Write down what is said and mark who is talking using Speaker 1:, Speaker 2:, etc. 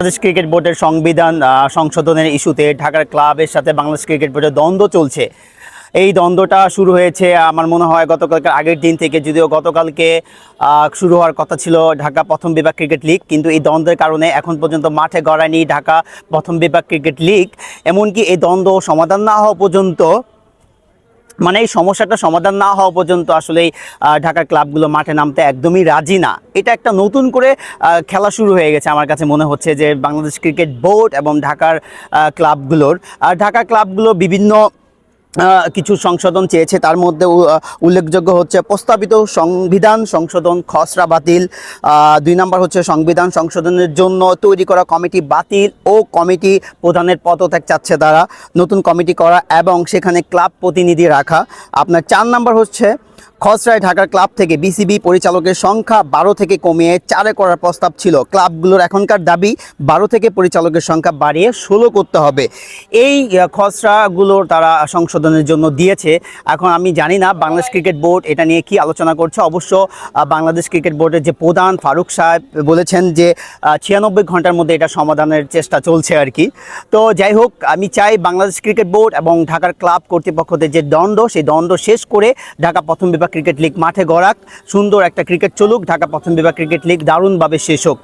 Speaker 1: Bangladesh cricket বোর্ডের সংবিধান সংশোধনের ইস্যুতে ঢাকার ক্লাবের সাথে বাংলাদেশ ক্রিকেট বোর্ডের দ্বন্দ্ব চলছে। এই দ্বন্দ্বটা শুরু হয়েছে, আমার মনে হয় গতকালকে আগের দিন থেকে, যদিও গতকালকে শুরু হওয়ার কথা ছিল ঢাকা প্রথম বিভাগ ক্রিকেট লিগ, কিন্তু এই দ্বন্দ্বের কারণে এখন পর্যন্ত মাঠে গড়ায়নি ঢাকা প্রথম বিভাগ ক্রিকেট লিগ। এমনকি এই দ্বন্দ্ব সমাধান না হওয়া পর্যন্ত মানে এই সমস্যাটা সমাধান না হওয়া পর্যন্ত আসলে ঢাকার ক্লাবগুলো মাঠে নামতে একদমই রাজি না। এটা একটা নতুন করে খেলা শুরু হয়ে গেছে আমার কাছে মনে হচ্ছে যে বাংলাদেশ ক্রিকেট বোর্ড এবং ঢাকার ক্লাবগুলোর। আর ঢাকার ক্লাবগুলো বিভিন্ন কিছু সংশোধন চেয়েছে। তার মধ্যে উল্লেখযোগ্য হচ্ছে প্রস্তাবিত সংবিধান সংশোধন খসড়া বাতিল। দুই নম্বর হচ্ছে সংবিধান সংশোধনের জন্য তৈরি করা কমিটি বাতিল ও কমিটি প্রধানের পদত্যাগ চাচ্ছে তারা। নতুন কমিটি করা এবং সেখানে ক্লাব প্রতিনিধি রাখা। আপনার চার নম্বর হচ্ছে খসড়ায় ঢাকার ক্লাব থেকে বিসিবি পরিচালকের সংখ্যা বারো থেকে কমিয়ে চারে করার প্রস্তাব ছিল। ক্লাবগুলোর এখনকার দাবি, বারো থেকে পরিচালকের সংখ্যা বাড়িয়ে ষোলো করতে হবে। এই খসড়াগুলোর তারা সংশোধনের জন্য দিয়েছে। এখন আমি জানি না, বাংলাদেশ ক্রিকেট বোর্ড এটা নিয়ে কি আলোচনা করছে। অবশ্য বাংলাদেশ ক্রিকেট বোর্ডের যে প্রধান ফারুক সাহেব বলেছেন যে ছিয়ানব্বই ঘণ্টার মধ্যে এটা সমাধানের চেষ্টা চলছে আর কি। তো যাই হোক, আমি চাই বাংলাদেশ ক্রিকেট বোর্ড এবং ঢাকার ক্লাব কর্তৃপক্ষদের যে দ্বন্দ্ব, সেই দ্বন্দ্ব শেষ করে ঢাকা প্রথম বিভাগ ক্রিকেট লিগ মাঠে গড়াক। সুন্দর একটা ক্রিকেট চলুক, ঢাকা প্রথম বিভাগ ক্রিকেট লিগ দারুণভাবে শেষ হোক।